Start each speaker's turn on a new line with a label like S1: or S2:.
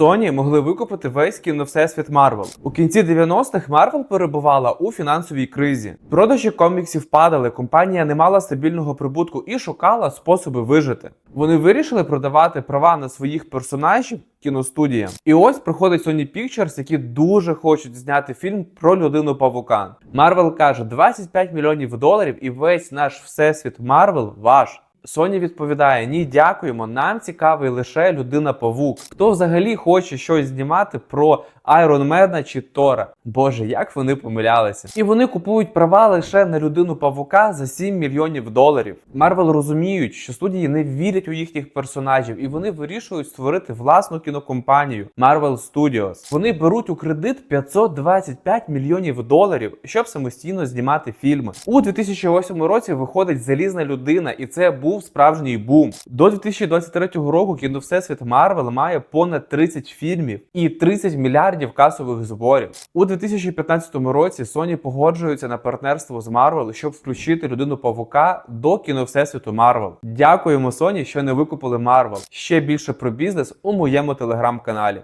S1: Sony могли викупити весь кіновсесвіт Марвел. У кінці 90-х Марвел перебувала у фінансовій кризі. Продажі коміксів падали, компанія не мала стабільного прибутку і шукала способи вижити. Вони вирішили продавати права на своїх персонажів кіностудіям. І ось приходить Sony Pictures, які дуже хочуть зняти фільм про людину павука. Марвел каже: 25 мільйонів доларів, і весь наш всесвіт Марвел ваш. Sony відповідає: Ні, дякуємо. Нам цікавий лише людина павук. Хто взагалі хоче щось знімати про Айронмена чи Тора? Боже, як вони помилялися. І вони купують права лише на людину павука за 7 мільйонів доларів. Марвел розуміють, що студії не вірять у їхніх персонажів, і вони вирішують створити власну кінокомпанію Marvel Studios. Вони беруть у кредит 525 мільйонів доларів, щоб самостійно знімати фільми. У 2008 році виходить залізна людина, і це був справжній бум. До 2023 року кіно Всесвіт Марвел має понад 30 фільмів і 30 мільярдів касових зборів. У 2015 році Sony погоджується на партнерство з Marvel, щоб включити людину павука до кіно Всесвіту Марвел. Дякуємо Sony, що не викупили Marvel. Ще більше про бізнес у моєму телеграм-каналі.